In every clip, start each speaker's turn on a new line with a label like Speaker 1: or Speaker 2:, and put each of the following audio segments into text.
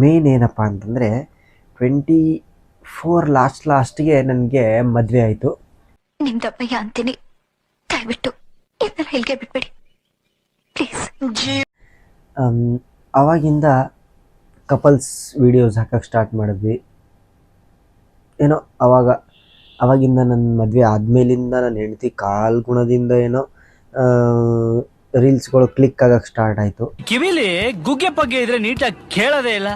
Speaker 1: Main ಏನಪ್ಪ ಅಂತಂದರೆ twenty four last ಲಾಸ್ಟ್ಗೆ ನನಗೆ ಮದುವೆ ಆಯಿತು.
Speaker 2: ನಿಮ್ದಪ್ಪಯ್ಯ ಅಂತೀನಿ. ದಯವಿಟ್ಟು ಇದನ್ನ ಬಿಟ್ಬಿಡಿ. ಪ್ಲೀಸ್
Speaker 1: ಅವಾಗಿಂದ ಕಪಲ್ಸ್ ವೀಡಿಯೋಸ್ ಹಾಕಕ್ಕೆ ಸ್ಟಾರ್ಟ್ ಮಾಡಿದ್ವಿ. ಏನೋ ಅವಾಗ ಅವಾಗಿಂದ ನನ್ನ ಮದುವೆ ಆದಮೇಲಿಂದ ನನ್ನ ಹೆಂಡತಿ ಕಾಲ್ಗುಣದಿಂದ ಏನೋ ರೀಲ್ಸ್ಗಳು ಕ್ಲಿಕ್ ಆಗಕ್ಕೆ ಸ್ಟಾರ್ಟ್ ಆಯಿತು.
Speaker 3: ಕಿವಿಲಿ ಗುಗ್ಗೆ ಪಗ್ಗೆ ಇದ್ರೆ ನೀಟಾಗಿ ಕೇಳೋದೇ ಇಲ್ಲ.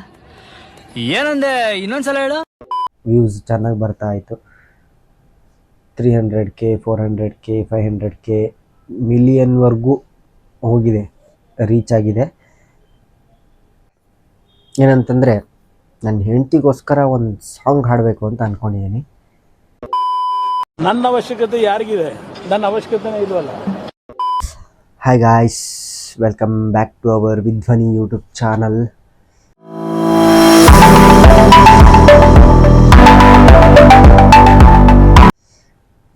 Speaker 3: ಏನಂದೆ ಇನ್ನೊಂದ್ಸಲ ಹೇಳು.
Speaker 1: ವ್ಯೂಸ್ ಚೆನ್ನಾಗಿ ಬರ್ತಾ ಇತ್ತು three hundred K four hundred K five hundred K ಮಿಲಿಯನ್ವರೆಗೂ ಹೋಗಿದೆ ರೀಚ್ ಆಗಿದೆ. ಏನಂತಂದರೆ ನನ್ನ ಹೆಂಡತಿಗೋಸ್ಕರ ಒಂದು ಸಾಂಗ್ ಹಾಡಬೇಕು ಅಂತ ಅಂದ್ಕೊಂಡಿದ್ದೀನಿ
Speaker 4: ನನ್ನ ಅವಶ್ಯಕತೆ ಯಾರಿಗಿದೆ? ನನ್ನ ಅವಶ್ಯಕತೆನೇ ಇಲ್ವಲ್ಲ?
Speaker 1: Hi guys welcome back to our Vidhvani YouTube channel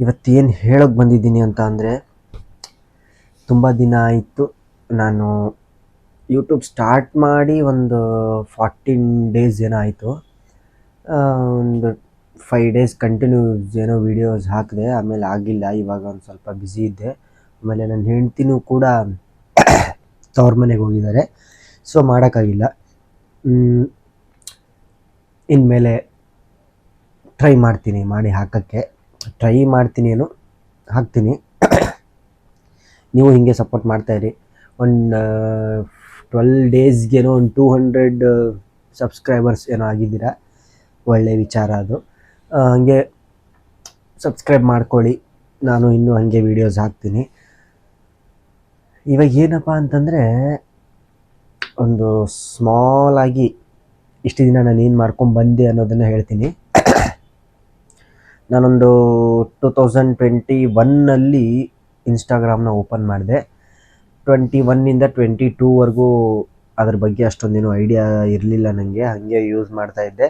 Speaker 1: ಇವತ್ತೇನು ಹೇಳೋಕೆ ಬಂದಿದ್ದೀನಿ ಅಂತ ಅಂದರೆ, ತುಂಬ ದಿನ ಆಯಿತು. ನಾನು ಯೂಟ್ಯೂಬ್ ಸ್ಟಾರ್ಟ್ ಮಾಡಿ ಒಂದು ಫಾರ್ಟೀನ್ ಡೇಸ್ ಏನೋ ಆಯಿತು. ಒಂದು ಫೈವ್ ಡೇಸ್ ಕಂಟಿನ್ಯೂಸ್ ಏನೋ ವೀಡಿಯೋಸ್ ಹಾಕಿದೆ, ಆಮೇಲೆ ಆಗಿಲ್ಲ, ಇವಾಗ ಒಂದು ಸ್ವಲ್ಪ ಬ್ಯುಸಿ ಇದ್ದೆ. ಆಮೇಲೆ ನನ್ನ ಹೆಂಡ್ತಿನೂ ಕೂಡ ತವ್ರ ಮನೆಗೆ ಹೋಗಿದ್ದಾರೆ ಸೊ ಮಾಡೋಕ್ಕಾಗಿಲ್ಲ. ಇನ್ಮೇಲೆ ಟ್ರೈ ಮಾಡ್ತೀನಿ ಮಾಡಿ ಹಾಕೋಕ್ಕೆ. ಟ್ರೈ ಮಾಡ್ತೀನಿ ಏನು? ಹಾಕ್ತೀನಿ. ನೀವು ಹೀಗೆ ಸಪೋರ್ಟ್ ಮಾಡ್ತಾಯಿರಿ ಒಂದು ಟ್ವೆಲ್ ಡೇಸ್ಗೇನೋ ಒಂದು ಟೂ ಹಂಡ್ರೆಡ್ ಸಬ್ಸ್ಕ್ರೈಬರ್ಸ್ ಏನೋ ಆಗಿದ್ದೀರಾ? ಒಳ್ಳೆಯ ವಿಚಾರ ಅದು. ಹಾಗೆ ಸಬ್ಸ್ಕ್ರೈಬ್ ಮಾಡ್ಕೊಳ್ಳಿ. ನಾನು ಇನ್ನೂ ಹಾಗೆ ವೀಡಿಯೋಸ್ ಹಾಕ್ತೀನಿ. ಇವಾಗ ಏನಪ್ಪ ಅಂತಂದರೆ, ಒಂದು ಸ್ಮಾಲ್ ಆಗಿ ಇಷ್ಟು ದಿನ ನಾನು ಏನು ಮಾಡ್ಕೊಂಡು ಬಂದೆ ಅನ್ನೋದನ್ನು ಹೇಳ್ತೀನಿ. ನಾನೊಂದು ಟೂ ತೌಸಂಡ್ ಟ್ವೆಂಟಿ ಒನ್ನಲ್ಲಿ ಇನ್ಸ್ಟಾಗ್ರಾಮ್ನ ಓಪನ್ ಮಾಡಿದೆ. ಟ್ವೆಂಟಿ ಒನ್ನಿಂದ ಟ್ವೆಂಟಿ ಟೂವರೆಗೂ ಅದ್ರ ಬಗ್ಗೆ ಅಷ್ಟೊಂದೇನು ಐಡಿಯಾ ಇರಲಿಲ್ಲ ನನಗೆ ಹಾಗೆ ಯೂಸ್ ಮಾಡ್ತಾ ಇದ್ದೆ.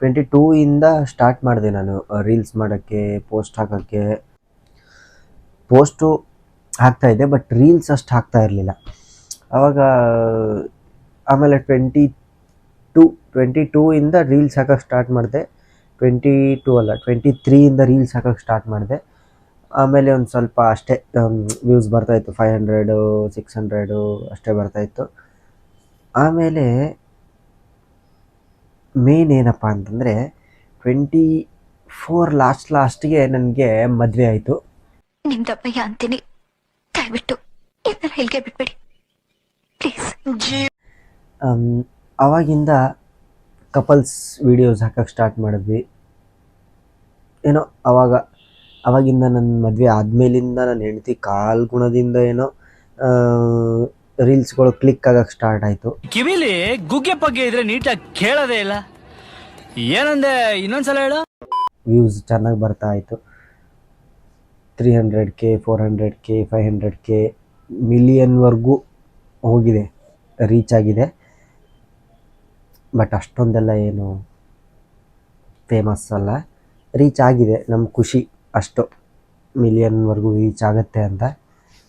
Speaker 1: ಟ್ವೆಂಟಿ ಟೂ ಇಂದ ಸ್ಟಾರ್ಟ್ ಮಾಡಿದೆ ನಾನು ರೀಲ್ಸ್ ಮಾಡೋಕ್ಕೆ ಪೋಸ್ಟ್ ಹಾಕೋಕ್ಕೆ. ಪೋಸ್ಟು ಹಾಕ್ತಾ ಇದೆ ಬಟ್ ರೀಲ್ಸ್ ಅಷ್ಟು ಹಾಕ್ತಾ ಇರಲಿಲ್ಲ. ಆವಾಗ ಆಮೇಲೆ ಟ್ವೆಂಟಿ ಟೂ ಟ್ವೆಂಟಿ ಟೂ ಇಂದ ರೀಲ್ಸ್ ಹಾಕೋಕ್ಕೆ ಸ್ಟಾರ್ಟ್ ಮಾಡಿದೆ. ಟ್ವೆಂಟಿ ಟೂ ಅಲ್ಲ ಟ್ವೆಂಟಿ ತ್ರೀಯಿಂದ ರೀಲ್ಸ್ ಹಾಕೋಕ್ಕೆ ಸ್ಟಾರ್ಟ್ ಮಾಡಿದೆ. ಆಮೇಲೆ ಒಂದು ಸ್ವಲ್ಪ ಅಷ್ಟೇ ವ್ಯೂಸ್ ಬರ್ತಾಯಿತ್ತು ಫೈವ್ ಹಂಡ್ರೆಡು ಸಿಕ್ಸ್ ಹಂಡ್ರೆಡು ಅಷ್ಟೇ ಬರ್ತಾಯಿತ್ತು ಆಮೇಲೆ ಮೇನ್ ಏನಪ್ಪ ಅಂತಂದರೆ ಟ್ವೆಂಟಿ ಫೋರ್ ಲಾಸ್ಟ್ ಲಾಸ್ಟ್ಗೆ ನನಗೆ ಮದುವೆ ಆಯಿತು.
Speaker 2: ನಿಮ್ದಪ್ಪಯ್ಯ ಅಂತೀನಿ. ದಯವಿಟ್ಟು ಇದನ್ನ ಇಲ್ಲಿಗೆ ಬಿಟ್ಬಿಡಿ. ಪ್ಲೀಸ್
Speaker 1: ಅವಾಗಿಂದ ಕಪಲ್ಸ್ ವೀಡಿಯೋಸ್ ಹಾಕಕ್ಕೆ ಸ್ಟಾರ್ಟ್ ಮಾಡಿದ್ವಿ. ಏನೋ ಅವಾಗ ಅವಾಗಿಂದ ನನ್ನ ಮದುವೆ ಆದಮೇಲಿಂದ ನನ್ನ ಹೆಂಡತಿ ಕಾಲ್ ಗುಣದಿಂದ ಏನೋ ರೀಲ್ಸ್ಗಳು ಕ್ಲಿಕ್ ಆಗಕ್ಕೆ ಸ್ಟಾರ್ಟ್ ಆಯಿತು.
Speaker 3: ಕಿವಿಲಿ ಗುಗ್ಗೆ ಪಗ್ಗೆ ಇದ್ರೆ ನೀಟಾಗಿ ಕೇಳೋದೇ ಇಲ್ಲ. ಏನಂದೆ ಇನ್ನೊಂದ್ಸಲ ಹೇಳು.
Speaker 1: ವ್ಯೂಸ್ ಚೆನ್ನಾಗಿ ಬರ್ತಾ ಇತ್ತು three hundred K four hundred K five hundred K ಮಿಲಿಯನ್ವರೆಗೂ ಹೋಗಿದೆ ರೀಚ್ ಆಗಿದೆ. ಬಟ್ ಅಷ್ಟೊಂದೆಲ್ಲ ಏನು ಫೇಮಸ್ ಅಲ್ಲ. ರೀಚ್ ಆಗಿದೆ ನಮ್ಮ ಖುಷಿ ಅಷ್ಟು ಮಿಲಿಯನ್ವರೆಗೂ ರೀಚ್ ಆಗುತ್ತೆ ಅಂತ.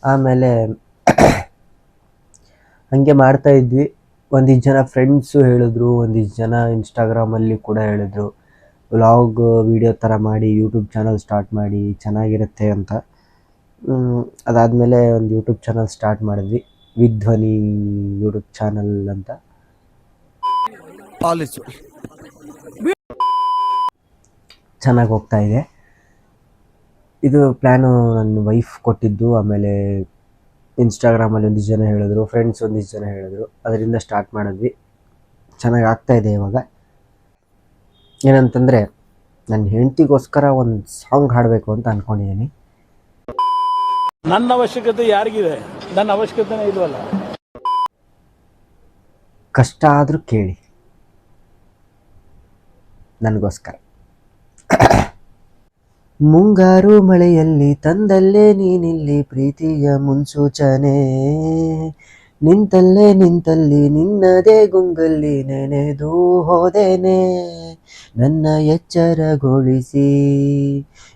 Speaker 1: ಆಮೇಲೆ ಹಾಗೆ ಮಾಡ್ತಾಯಿದ್ವಿ ಒಂದಿಷ್ಟು ಜನ ಫ್ರೆಂಡ್ಸು ಹೇಳಿದ್ರು, ಒಂದಿಷ್ಟು ಜನ ಇನ್ಸ್ಟಾಗ್ರಾಮಲ್ಲಿ ಕೂಡ ಹೇಳಿದ್ರು. ವ್ಲಾಗ್ ವೀಡಿಯೋ ಥರ ಮಾಡಿ ಯೂಟ್ಯೂಬ್ ಚಾನಲ್ ಸ್ಟಾರ್ಟ್ ಮಾಡಿ ಚೆನ್ನಾಗಿರುತ್ತೆ ಅಂತ. ಅದಾದಮೇಲೆ ಒಂದು ಯೂಟ್ಯೂಬ್ ಚಾನಲ್ ಸ್ಟಾರ್ಟ್ ಮಾಡಿದ್ವಿ. ವಿಧ್ವನಿ ಯೂಟ್ಯೂಬ್ ಚಾನಲ್ ಅಂತ. ಚೆನ್ನಾಗಿ ಹೋಗ್ತಾ ಇದೆ. ಇದು ಪ್ಲ್ಯಾನು ನನ್ನ ವೈಫ್ ಕೊಟ್ಟಿದ್ದು. ಆಮೇಲೆ ಇನ್ಸ್ಟಾಗ್ರಾಮಲ್ಲಿ ಒಂದಿಷ್ಟು ಜನ ಹೇಳಿದ್ರು. ಫ್ರೆಂಡ್ಸ್ ಒಂದಿಷ್ಟು ಜನ ಹೇಳಿದ್ರು. ಅದರಿಂದ ಸ್ಟಾರ್ಟ್ ಮಾಡಿದ್ವಿ. ಚೆನ್ನಾಗಿ ಆಗ್ತಾಯಿದೆ ಇವಾಗ. ಏನಂತಂದರೆ ನನ್ನ ಹೆಂಡತಿಗೋಸ್ಕರ ಒಂದು ಸಾಂಗ್ ಹಾಡಬೇಕು ಅಂತ ಅಂದ್ಕೊಂಡಿದ್ದೀನಿ
Speaker 4: ನನ್ನ ಅವಶ್ಯಕತೆ ಯಾರಿಗಿದೆ? ನನ್ನ ಅವಶ್ಯಕತೆನೇ ಇಲ್ವಲ್ಲ?
Speaker 1: ಕಷ್ಟ ಆದರೂ ಕೇಳಿ. ನನಗೋಸ್ಕರ. ಮುಂಗಾರು ಮಳೆಯಲ್ಲಿ ತಂದಲ್ಲೇ ನೀನಿಲ್ಲಿ ಪ್ರೀತಿಯ ಮುನ್ಸೂಚನೆ. ನಿಂತಲ್ಲೇ ನಿಂತಲ್ಲಿ ನಿನ್ನದೇ ಗುಂಗಲ್ಲಿ ನೆನೆದು ಹೋದೆನೆ. ನನ್ನ ಎಚ್ಚರಗೊಳಿಸಿ,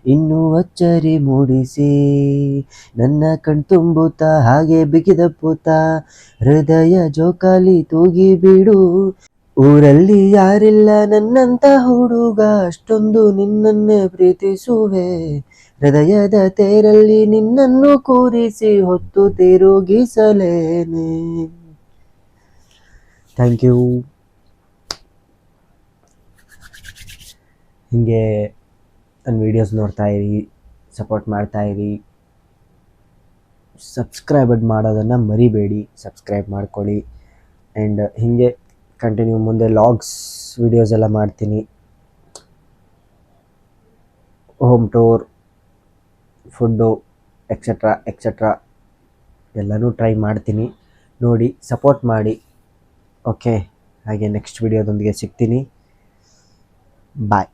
Speaker 1: ಇನ್ನೂ ಅಚ್ಚರಿ ಮೂಡಿಸಿ. ನನ್ನ ಕಣ್ತುಂಬುತ್ತಾ ಹಾಗೆ ಬಿಗಿದಪ್ಪುತ್ತಾ ಹೃದಯ ಜೋಕಾಲಿ ತೂಗಿ ಬಿಡು ಊರಲ್ಲಿ ಯಾರಿಲ್ಲ ನನ್ನಂತ ಹುಡುಗ, ಅಷ್ಟೊಂದು ನಿನ್ನನ್ನೇ ಪ್ರೀತಿಸುವೆ. ಹೃದಯದ ತೇರಲ್ಲಿ ನಿನ್ನನ್ನು ಕೂರಿಸಿ ಹೊತ್ತು ತಿರುಗಿಸಲೇನೆ. ಥ್ಯಾಂಕ್ ಯು ಹೀಗೆ ನನ್ನ ವೀಡಿಯೋಸ್ ನೋಡ್ತಾ ಇರಿ ಸಪೋರ್ಟ್ ಮಾಡ್ತಾ ಇರಿ. ಸಬ್ಸ್ಕ್ರೈಬ್ ಮಾಡೋದನ್ನು ಮರಿಬೇಡಿ ಸಬ್ಸ್ಕ್ರೈಬ್ ಮಾಡ್ಕೊಳ್ಳಿ. ಆ್ಯಂಡ್ ಹೀಗೆ ಕಂಟಿನ್ಯೂ ಮುಂದೆ ಲಾಗ್ಸ್ ವಿಡಿಯೋಸ್ ಎಲ್ಲ ಮಾಡ್ತೀನಿ. Home tour food etcetera etcetera ಎಲ್ಲನೂ ಟ್ರೈ ಮಾಡ್ತೀನಿ. ನೋಡಿ ಸಪೋರ್ಟ್ ಮಾಡಿ. ಓಕೆ ಹಾಗೆ ನೆಕ್ಸ್ಟ್ ವಿಡಿಯೋದೊಂದಿಗೆ ಸಿಗ್ತೀನಿ. ಬಾಯ್